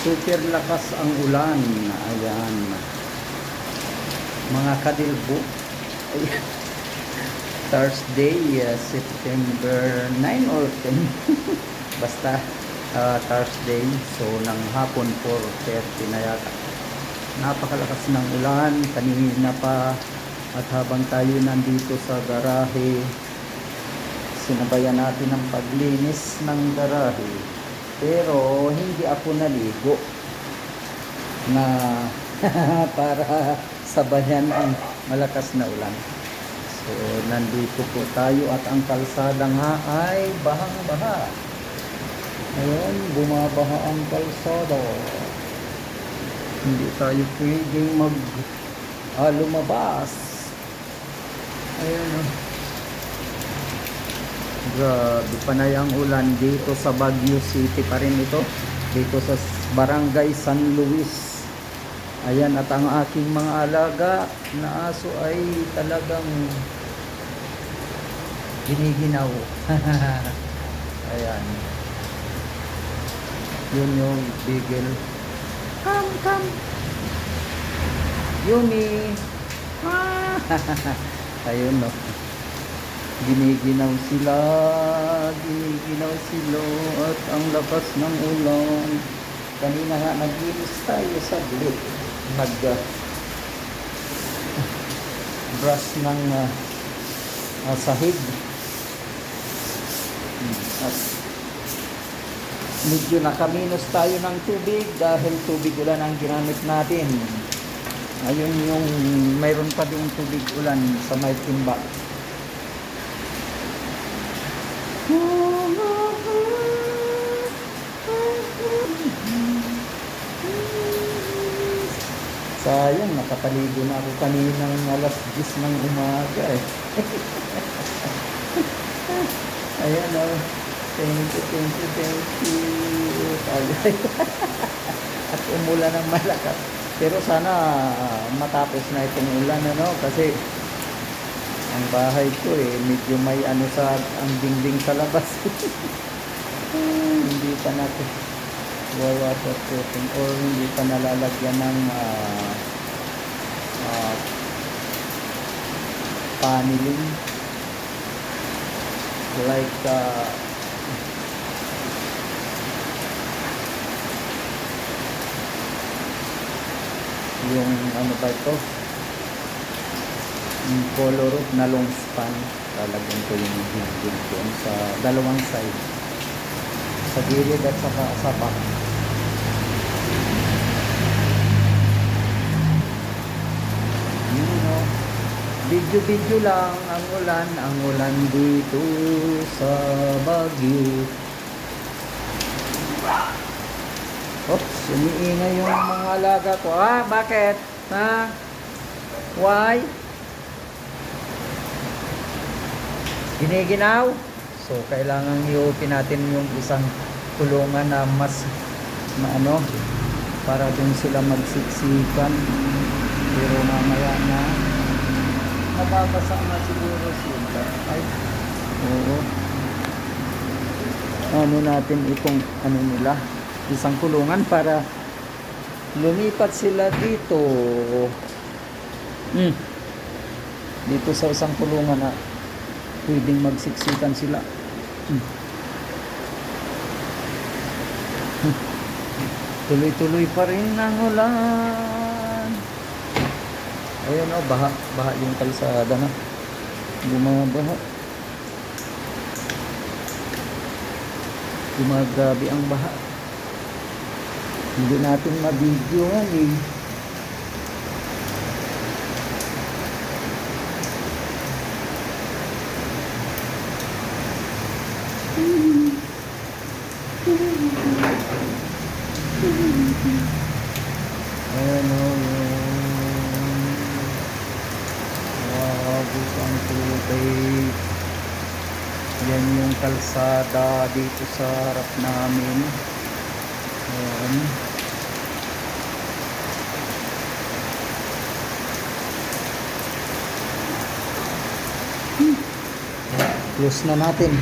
Super lakas ang ulan. Ayan. Mga kadilbo. Thursday, uh, September 9 or 10. Basta uh, Thursday. So, ng hapon 4.30 na yata. Napakalakas ng ulan. Kanina pa. At habang tayo nandito sa garahe, sinabayan natin ang paglinis ng garahe. Pero hindi ako naligo na para sabayan ang malakas na ulan. So, nandito po tayo at ang kalsada nga ay bahang-baha. Ayan, bumabaha ang kalsada. Hindi tayo pwedeng mag ah, lumabas. Ayan, oh. Grabe, panay ang ulan dito sa Baguio City pa rin ito. Dito sa Barangay San Luis. Ayan, at ang aking mga alaga na aso ay talagang giniginaw. Ayan. Yun yung bigel. Come, come. Yumi. Ah. Ayun, no. Giniginaw sila, giniginaw sila at ang lakas ng ulan. Kanina nga nag-iris tayo sa glit. Nag uh, ng uh, uh, sahig. Hmm, At medyo nakaminos tayo ng tubig dahil tubig ulan ang ginamit natin. Ayun yung mayroon pa din tubig ulan sa may timba. Sayang, nakapaligo na ako kaninang alas 10 ng umaga eh. Ayan o. Thank you, thank you, thank you. At umulan ng malakas. Pero sana ah, matapos na itong ulan ano kasi ang bahay ko eh medyo may ano sa ang dingding sa labas. hindi pa natin wawaterproofing or hindi pa nalalagyan ng ah, ah, paneling like ah, yung ano ba ito yung color na long span talagyan ko yung dingding doon sa dalawang side sa gilid at saka sa back yun o video video lang ang ulan ang ulan dito sa Baguio Oops, umiingay yung mga alaga ko. Ah, bakit? Ha? Why? Giniginaw? So, kailangan i-open natin yung isang kulungan na mas maano para dun sila magsiksikan. Pero mamaya na nababasa na siguro sila. Ay, oo. Ano natin itong ano nila? isang kulungan para lumipat sila dito mm. dito sa isang kulungan na pwedeng magsiksikan sila. Tuloy-tuloy pa rin ang ulan. Ayun o oh, baha baha yung kalsada na. Bumabaha. Gumagabi ang baha. Hindi natin mabidyo yan eh. Ayan o busang tubig. Yan yung kalsada dito sa harap namin. Ayan. Close na natin.